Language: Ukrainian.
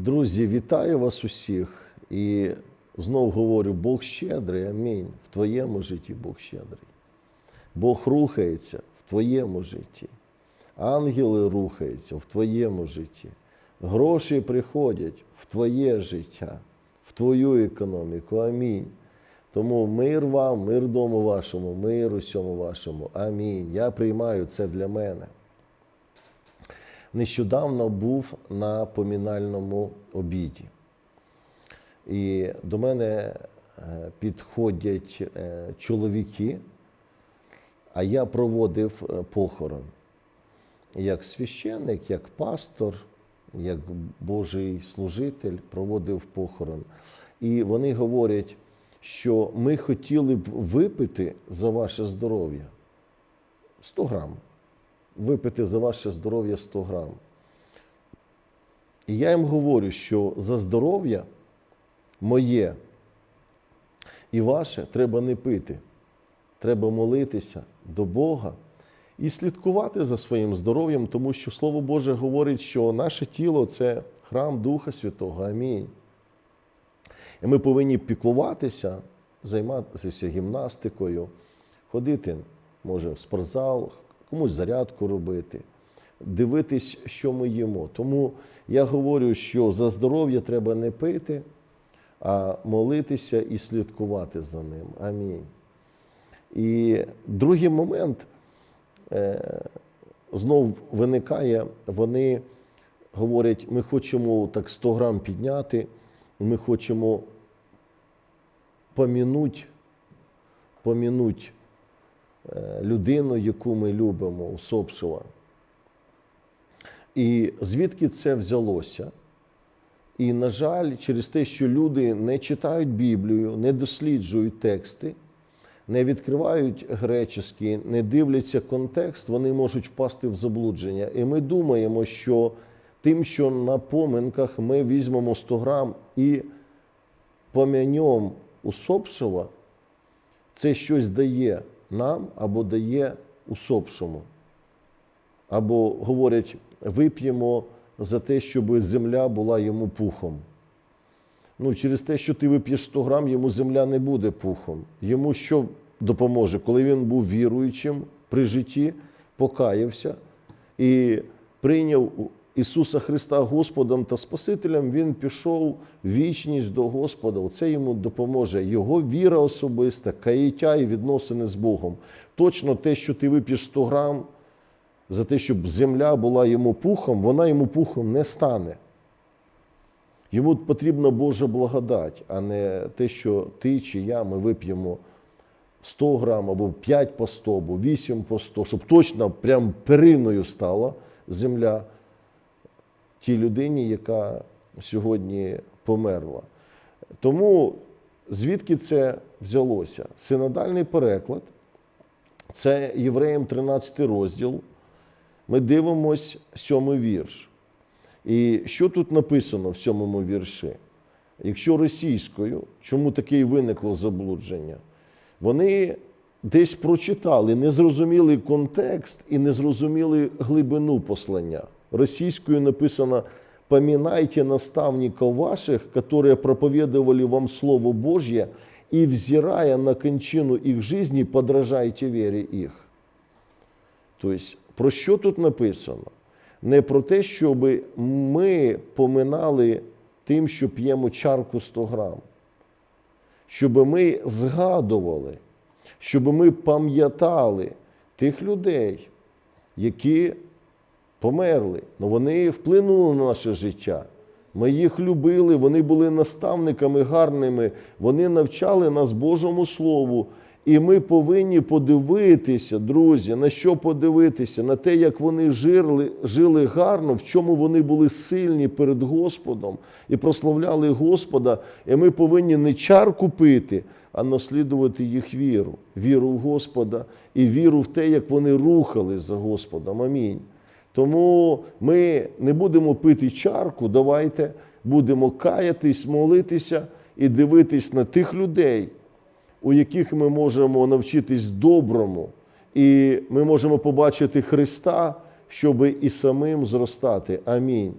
Друзі, вітаю вас усіх. І знов говорю, Бог щедрий, амінь. В твоєму житті Бог щедрий. Бог рухається в твоєму житті. Ангели рухаються в твоєму житті. Гроші приходять в твоє життя, в твою економіку. Амінь. Тому мир вам, мир дому вашому, мир усьому вашому. Амінь. Я приймаю це для мене. Нещодавно був на помінальному обіді. І до мене е, підходять е, чоловіки, а я проводив е, похорон як священник, як пастор, як Божий служитель проводив похорон. І вони говорять, що ми хотіли б випити за ваше здоров'я 100 грам. Випити за ваше здоров'я 100 грам. І я їм говорю, що за здоров'я моє і ваше треба не пити. Треба молитися до Бога і слідкувати за своїм здоров'ям, тому що Слово Боже говорить, що наше тіло це храм Духа Святого. Амінь. І ми повинні піклуватися, займатися гімнастикою, ходити, може, в спортзал, комусь зарядку робити, дивитись, що ми їмо. Тому я говорю, що за здоров'я треба не пити, а молитися і слідкувати за ним. Амінь. І другий момент е, знов виникає, вони говорять, ми хочемо так 100 грам підняти, ми хочемо помінуть, помінуть людину, яку ми любимо, усопшого. І звідки це взялося? І, на жаль, через те, що люди не читають Біблію, не досліджують тексти, не відкривають греческий, не дивляться контекст, вони можуть впасти в заблудження. І ми думаємо, що тим, що на поминках ми візьмемо 100 грам і помянем усопшого, це щось дає нам або дає усопшому. Або говорять, вип'ємо за те, щоб земля була йому пухом. Ну, через те, що ти вип'єш 100 грам, йому земля не буде пухом. Йому що допоможе, коли він був віруючим при житті, покаявся і прийняв Ісуса Христа Господом та Спасителем, Він пішов вічність до Господа. Це йому допоможе. Його віра особиста, каяття і відносини з Богом. Точно те, що ти вип'єш 100 грам, за те, щоб земля була йому пухом, вона йому пухом не стане. Йому потрібна Божа благодать, а не те, що ти чи я ми вип'ємо 100 грам, або 5 по 100, або 8 по 100, щоб точно прям периною стала земля тій людині, яка сьогодні померла. Тому звідки це взялося? Синодальний переклад це Євреям 13 розділ. Ми дивимось сьомий вірш. І що тут написано в сьомому вірші? Якщо російською, чому таке і виникло заблудження? Вони десь прочитали, не зрозуміли контекст і не зрозуміли глибину послання. Російською написано «Поминайте наставников ваших, которые проповедовали вам Слово Божье, и, взирая на кончину их жизни, подражайте вере их». Тобто, про що тут написано? Не про те, щоб ми поминали тим, що п'ємо чарку 100 грам, щоб ми згадували, щоб ми пам'ятали тих людей, які померли, але вони вплинули на наше життя. Ми їх любили, вони були наставниками гарними, вони навчали нас Божому Слову. І ми повинні подивитися, друзі, на що подивитися? На те, як вони жили, жили гарно, в чому вони були сильні перед Господом і прославляли Господа. І ми повинні не чарку пити, а наслідувати їх віру, віру в Господа і віру в те, як вони рухали за Господом. Амінь. Тому ми не будемо пити чарку, давайте будемо каятись, молитися і дивитись на тих людей у яких ми можемо навчитись доброму, і ми можемо побачити Христа, щоби і самим зростати. Амінь.